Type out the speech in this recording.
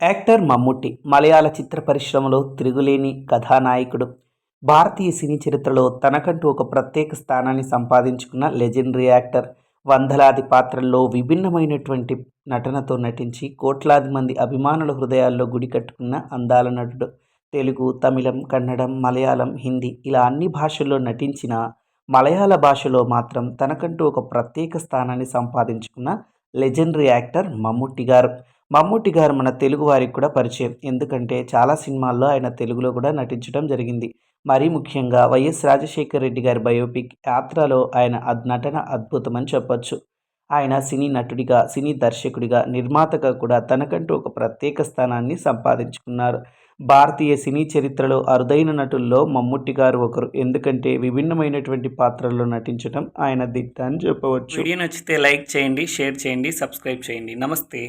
Actor Mammootty మలయాళ చిత్ర పరిశ్రమలో తిరుగులేని కథానాయకుడు. భారతీయ సినీ చరిత్రలో తనకంటూ ఒక ప్రత్యేక స్థానాన్ని సంపాదించుకున్న లెజెండరీ యాక్టర్ వందలాది పాత్రల్లో విభిన్నమైనటువంటి నటనతో నటించి కోట్లాది మంది అభిమానుల హృదయాల్లో గుడి కట్టుకున్న అందాల నటుడు. తెలుగు తమిళం కన్నడం మలయాళం హిందీ ఇలా అన్ని భాషల్లో నటించిన మలయాళ భాషలో మాత్రం తనకంటూ ఒక ప్రత్యేక స్థానాన్ని సంపాదించుకున్న లెజెండరీ యాక్టర్ మమ్ముట్టి గారు. మమ్ముట్టి గారు మన తెలుగు వారికి కూడా పరిచయం. ఎందుకంటే చాలా సినిమాల్లో ఆయన తెలుగులో కూడా నటించడం జరిగింది. మరీ ముఖ్యంగా వైఎస్ రాజశేఖర రెడ్డి గారి బయోపిక్ యాత్రలో ఆయన నటన అద్భుతమని చెప్పొచ్చు. ఆయన సినీ నటుడిగా సినీ దర్శకుడిగా నిర్మాతగా కూడా తనకంటూ ఒక ప్రత్యేక స్థానాన్ని సంపాదించుకున్నారు. భారతీయ సినీ చరిత్రలో అరుదైన నటుల్లో మమ్ముట్టి గారు ఒకరు. ఎందుకంటే విభిన్నమైనటువంటి పాత్రల్లో నటించడం ఆయన దిట్ట అని చెప్పవచ్చు. వీడియో నచ్చితే లైక్ చేయండి షేర్ చేయండి సబ్స్క్రైబ్ చేయండి. నమస్తే.